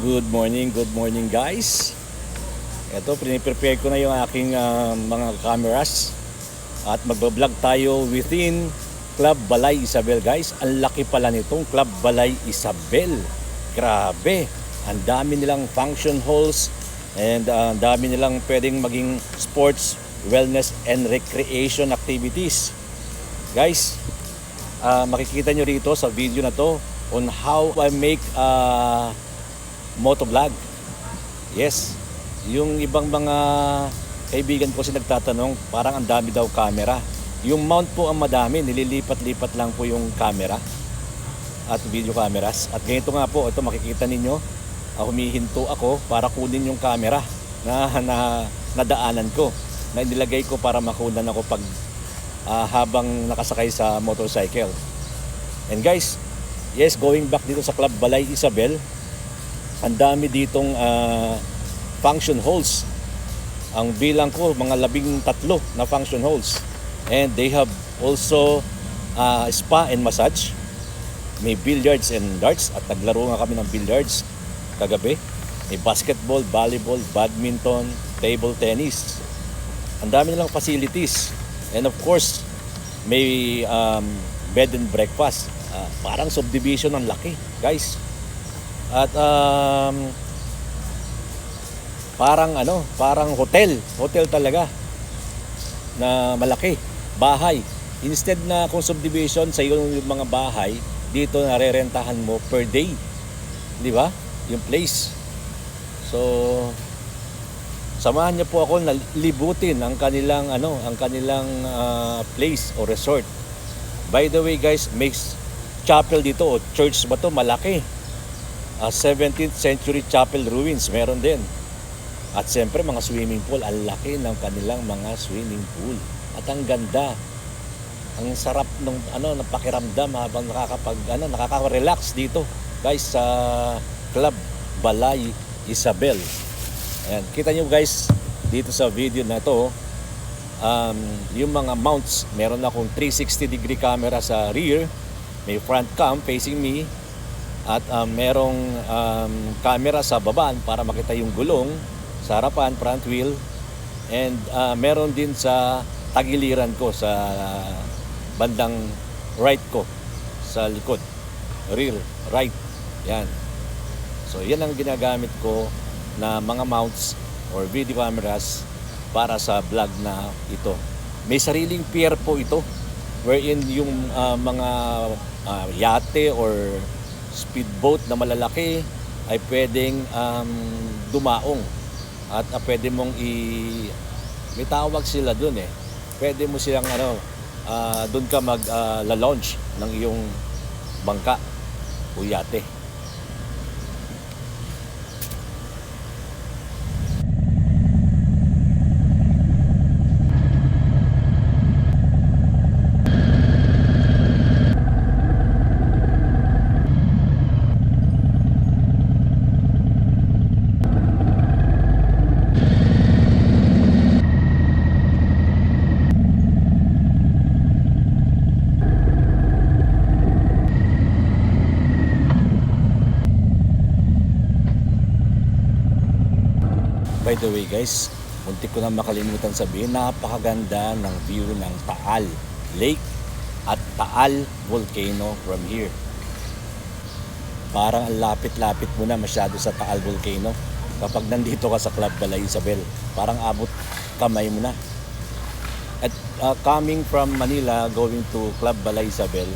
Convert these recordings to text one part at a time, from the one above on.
Good morning, good morning guys. Ito, prepare ko na yung aking ah, mga cameras at magbablog tayo within Club Balay Isabel guys. Ang laki pala nitong Club Balay Isabel. Grabe. Ang dami nilang function halls and ah, ang dami nilang pwedeng maging sports, wellness and recreation activities. Guys, ah, makikita nyo rito sa video na to on how I make ah, motovlog. Yes, yung ibang mga kaibigan ko kasi nagtatanong, parang ang dami daw camera. Yung mount po ang madami, nililipat-lipat lang po yung camera at video cameras. At ganito nga po, ito makikita ninyo, ah, humihinto ako para kunin yung camera na, na nadaanan ko. Na inilagay ko para makunan ako pag ah, habang nakasakay sa motorcycle. And guys, yes, going back dito sa Club Balay Isabel, ang dami ditong ah, function halls. Ang bilang ko, mga labing tatlo na function halls. And they have also ah, spa and massage. May billiards and darts at naglaro nga kami ng billiards kagabi. May basketball, volleyball, badminton, table tennis. Ang dami nilang facilities. And of course, may um, bed and breakfast. Ah, parang subdivision ng laki, guys. At um, parang ano, parang hotel, hotel talaga na malaki, bahay. Instead na kung subdivision sa yung mga bahay, dito narerentahan mo per day. Di ba? Yung place. So, samahan niyo po ako na libutin ang kanilang ano, ang kanilang ah, place o resort. By the way guys, may chapel dito o church ba to malaki. Ah, 17th century chapel ruins meron din. At siyempre mga swimming pool, ang laki ng kanilang mga swimming pool. At ang ganda. Ang sarap ng ano ng pakiramdam habang nakakapag ano nakaka-relax dito guys sa Club Balay Isabel. Ayan, kita nyo guys dito sa video na to um, yung mga mounts, meron akong 360 degree camera sa rear, may front cam facing me at um, merong um, camera sa babaan para makita yung gulong sa harapan, front wheel. And uh, meron din sa tagiliran ko sa bandang right ko sa likod. Rear, right. Yan. So yan ang ginagamit ko na mga mounts or video cameras para sa vlog na ito. May sariling pier po ito wherein yung ah, mga ah, yate or speedboat na malalaki ay pwedeng um, dumaong. At ah, pwede mong i may tawag sila dun eh. Pwede mo silang ano ah, dun ka mag ah, la-launch ng iyong bangka o yate the way guys, muntik ko na makalimutan sabihin, napakaganda ng view ng Taal Lake at Taal Volcano from here. Parang ang lapit-lapit mo na masyado sa Taal Volcano kapag nandito ka sa Club Balay Isabel. Parang abot kamay mo na. At uh, coming from Manila going to Club Balay Isabel,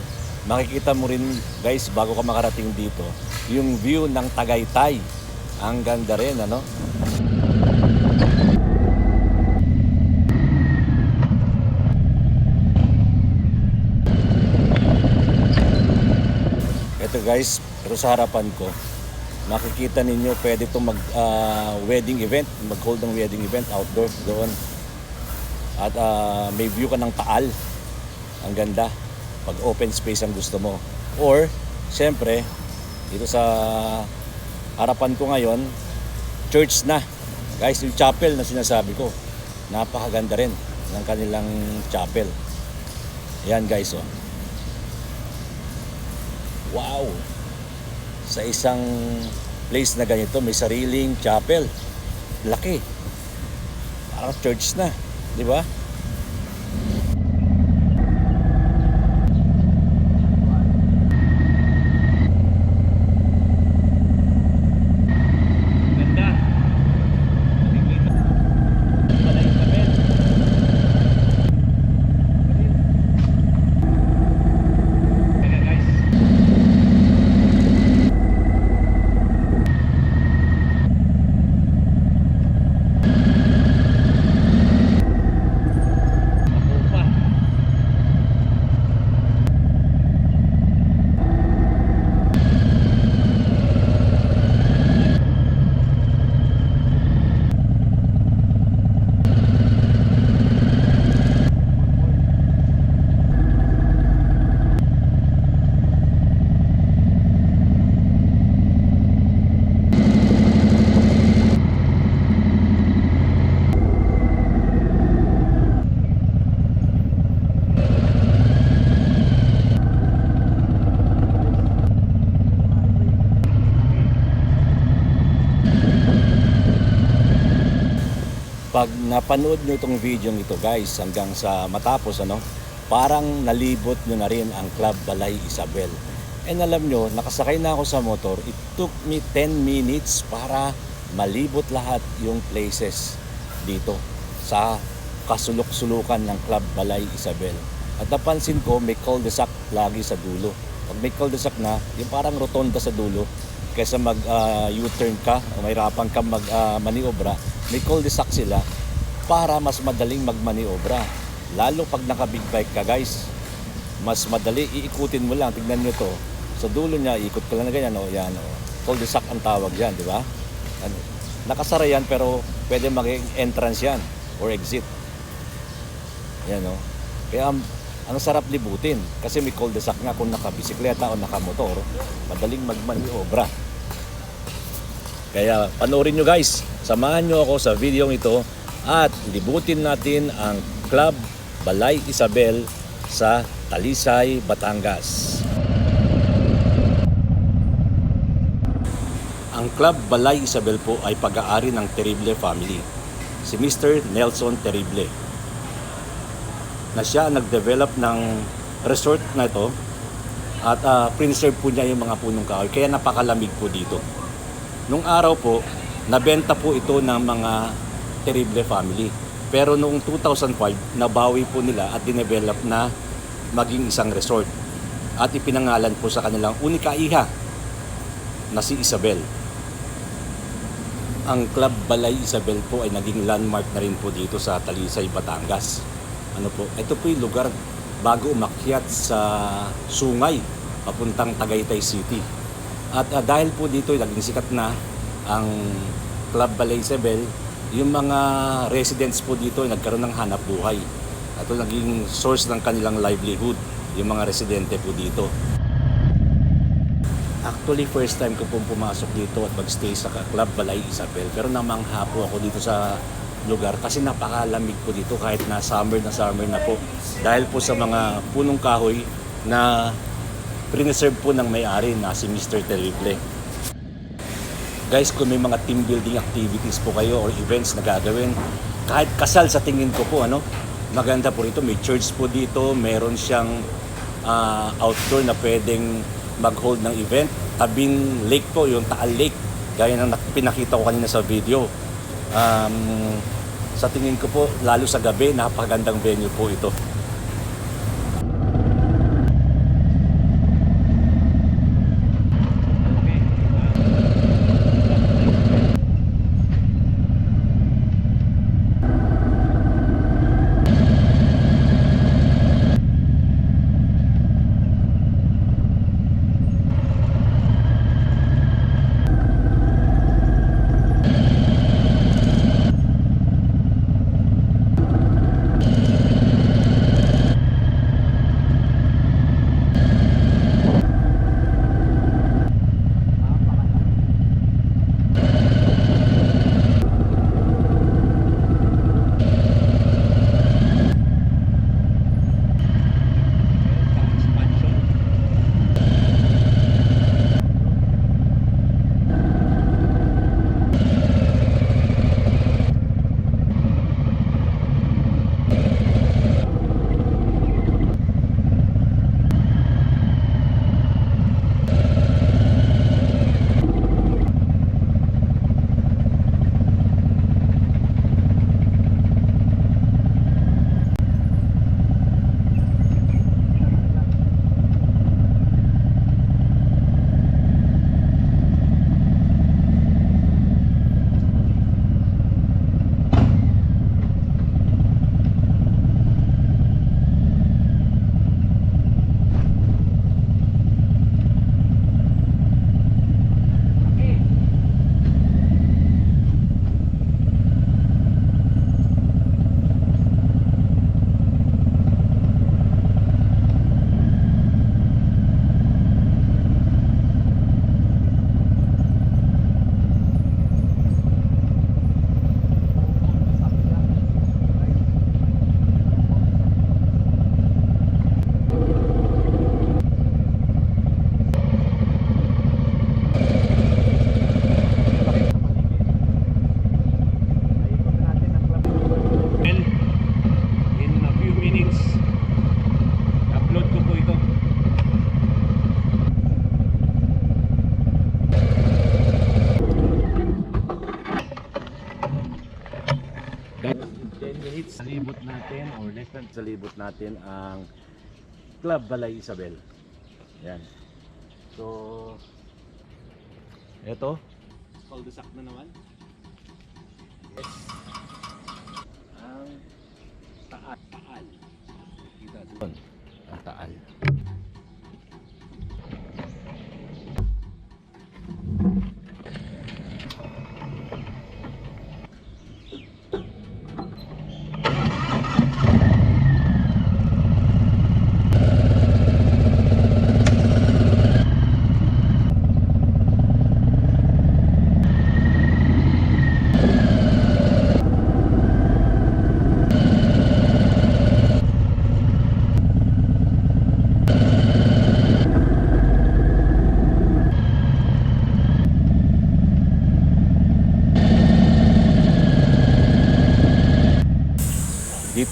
makikita mo rin guys bago ka makarating dito, yung view ng Tagaytay. Ang ganda rin ano? Ito guys, pero sa harapan ko, makikita ninyo pwede itong mag ah, wedding event, mag-hold ng wedding event outdoor doon. At ah, may view ka ng taal. Ang ganda. Pag open space ang gusto mo. Or, siyempre, dito sa harapan ko ngayon, church na. Guys, yung chapel na sinasabi ko, napakaganda rin ng kanilang chapel. Yan guys, oh. Wow! Sa isang place na ganito, may sariling chapel. Laki. Parang church na, di ba? Ganda. Balay Isabel. Teka guys. Ako pa. Pag napanood nyo itong video nito guys hanggang sa matapos ano parang nalibot nyo na rin ang Club Balay Isabel. And alam nyo nakasakay na ako sa motor. It took me 10 minutes para malibot lahat yung places dito sa kasulok-sulukan ng Club Balay Isabel. At napansin ko may cul-de-sac lagi sa dulo. Pag may cul-de-sac na yung parang rotonda sa dulo kaysa mag ah, U-turn ka o mahirapan ka mag ah, maniobra may cul-de-sac sila para mas madaling magmaniobra. Lalo pag naka big bike ka guys, mas madali iikutin mo lang. Tignan nyo to. Sa dulo niya, ikot ka lang na ganyan. O, yan, o. Cul-de-sac ang tawag yan, di ba? Ano, nakasara yan pero pwede maging entrance yan or exit. Yan o. Kaya ang, ang sarap libutin kasi may cul-de-sac nga kung nakabisikleta o nakamotor, madaling magmaniobra. Kaya panoorin nyo guys, samahan nyo ako sa video ito at libutin natin ang Club Balay Isabel sa Talisay, Batangas. Ang Club Balay Isabel po ay pag-aari ng Terrible family, si Mr. Nelson Terrible. Na siya nag-develop ng resort na ito at uh, preserve po niya yung mga punong kahoy kaya napakalamig po dito. Nung araw po, nabenta po ito ng mga Terrible family. Pero noong 2005, nabawi po nila at dinevelop na maging isang resort. At ipinangalan po sa kanilang unika iha na si Isabel. Ang Club Balay Isabel po ay naging landmark na rin po dito sa Talisay, Batangas. Ano po? Ito po yung lugar bago umakyat sa Sungay papuntang Tagaytay City. At ah, dahil po dito naging sikat na ang Club Balay Isabel, yung mga residents po dito ay nagkaroon ng hanap buhay. At ito naging source ng kanilang livelihood, yung mga residente po dito. Actually, first time ko pong pumasok dito at magstay sa Club Balay Isabel. Pero namangha po ako dito sa lugar kasi napakalamig po dito kahit na summer na summer na po. Dahil po sa mga punong kahoy na preserve po ng may-ari na si Mr. Terrible. Guys, kung may mga team building activities po kayo or events na gagawin, kahit kasal sa tingin ko po, ano, maganda po rito. May church po dito, meron siyang ah, outdoor na pwedeng mag-hold ng event. Tabing lake po, yung Taal Lake, gaya ng nak- pinakita ko kanina sa video. Um, sa tingin ko po, lalo sa gabi, napakagandang venue po ito. 110 or less than salibot natin ang Club Balay Isabel. Yan. So, eto. Paldesak na naman. Yes. Ang taal. Taal. Kita doon. Ang taal.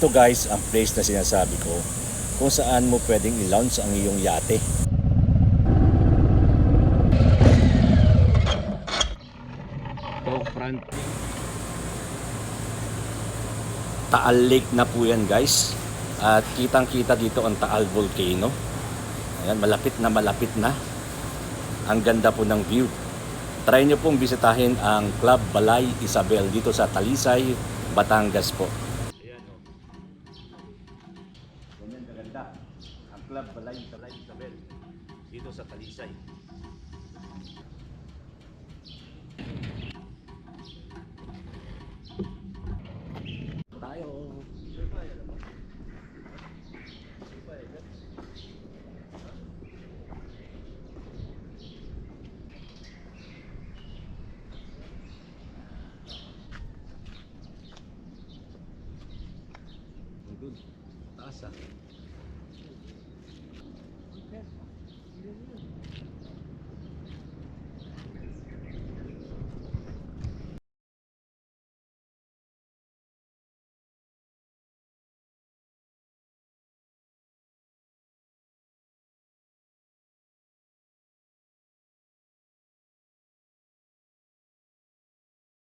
Dito guys, ang place na sinasabi ko kung saan mo pwedeng i-launch ang iyong yate. Ito, front. Taal Lake na po yan guys. At kitang kita dito ang Taal Volcano. Ayan, malapit na malapit na. Ang ganda po ng view. Try nyo pong bisitahin ang Club Balay Isabel dito sa Talisay, Batangas po. Alay Isabel dito sa Talisay. Tayo. Good. Taas ah. Gidebilir miyim?